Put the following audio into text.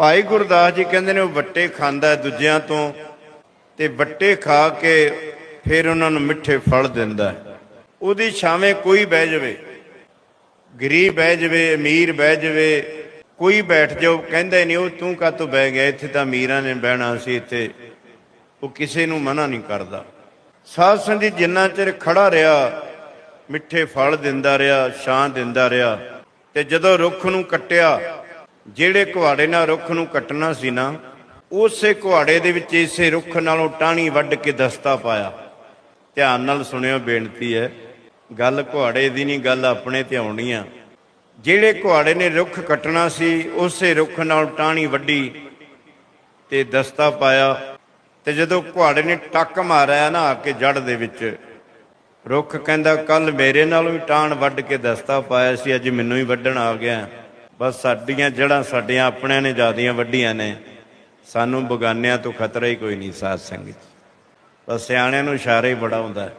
ਭਾਈ ਗੁਰਦਾਸ ਜੀ ਕਹਿੰਦੇ ਨੇ ਉਹ ਵੱਟੇ ਖਾਂਦਾ ਦੂਜਿਆਂ ਤੋਂ ਤੇ ਵੱਟੇ ਖਾ ਕੇ ਫਿਰ ਉਹਨਾਂ ਨੂੰ ਮਿੱਠੇ ਫਲ ਦਿੰਦਾ ਉਹਦੀ ਛਾਵੇਂ ਕੋਈ ਬਹਿ ਜਾਵੇ, ਗਰੀਬ ਬਹਿ ਜਾਵੇ, ਅਮੀਰ ਬਹਿ ਜਾਵੇ, ਕੋਈ ਬੈਠ ਜਾਓ, ਕਹਿੰਦਾ ਨਹੀਂ, ਉਹ ਤੂੰ ਕਾਹਤੋਂ ਬਹਿ ਗਿਆ? ਇੱਥੇ ਤਾਂ ਅਮੀਰਾਂ ਨੇ ਬਹਿਣਾ ਸੀ ਇੱਥੇ। ਉਹ ਕਿਸੇ ਨੂੰ ਮਨਾ ਨਹੀਂ ਕਰਦਾ। ਸਾਧ ਸੰਗਤ ਜਿੰਨਾ ਚਿਰ ਖੜਾ ਰਿਹਾ, ਮਿੱਠੇ ਫਲ ਦਿੰਦਾ ਰਿਹਾ, ਛਾਂ ਦਿੰਦਾ ਰਿਹਾ ਤੇ ਜਦੋਂ ਰੁੱਖ ਨੂੰ ਕੱਟਿਆ ਜਿਹੜੇ ਕੁਹਾੜੇ ਨਾਲ ਰੁੱਖ ਨੂੰ ਕੱਟਣਾ ਸੀ ਨਾ, ਉਸੇ ਕੁਹਾੜੇ ਦੇ ਵਿੱਚ ਇਸੇ ਰੁੱਖ ਨਾਲੋਂ ਟਾਹਣੀ ਵੱਢ ਕੇ ਦਸਤਾ ਪਾਇਆ। ਧਿਆਨ ਨਾਲ ਸੁਣਿਓ ਬੇਨਤੀ ਹੈ, ਗੱਲ ਕੁਹਾੜੇ ਦੀ ਨਹੀਂ, ਗੱਲ ਆਪਣੇ ਤੇ ਆਉਣੀ ਆ। ਜਿਹੜੇ ਕੁਹਾੜੇ ਨੇ ਰੁੱਖ ਕੱਟਣਾ ਸੀ, ਉਸੇ ਰੁੱਖ ਨਾਲ ਟਾਹਣੀ ਵੱਢੀ ਤੇ ਦਸਤਾ ਪਾਇਆ ਤੇ ਜਦੋਂ ਕੁਹਾੜੇ ਨੇ ਟੱਕ ਮਾਰਿਆ ਨਾ ਆ ਕੇ ਜੜ ਦੇ ਵਿੱਚ, ਰੁੱਖ ਕਹਿੰਦਾ ਕੱਲ ਮੇਰੇ ਨਾਲੋਂ ਵੀ ਟਾਣ ਵੱਢ ਕੇ ਦਸਤਾ ਪਾਇਆ ਸੀ, ਅੱਜ ਮੈਨੂੰ ਹੀ ਵੱਢਣ ਆ ਗਿਆ। ਬਸ ਸਾਡੀਆਂ ਜੜਾਂ ਸਾਡੀਆਂ ਆਪਣਿਆਂ ਨੇ, ਜਿਆਦੀਆਂ ਵੱਡੀਆਂ ਨੇ। ਸਾਨੂੰ ਬਗਾਨਿਆਂ ਤੋਂ ਖਤਰਾ ਹੀ ਕੋਈ ਨਹੀਂ ਸਾਧ ਸੰਗਤ। ਬਸ ਸਿਆਣਿਆਂ ਨੂੰ ਇਸ਼ਾਰਾ ਹੀ ਬੜਾ ਹੁੰਦਾ। ਹੈ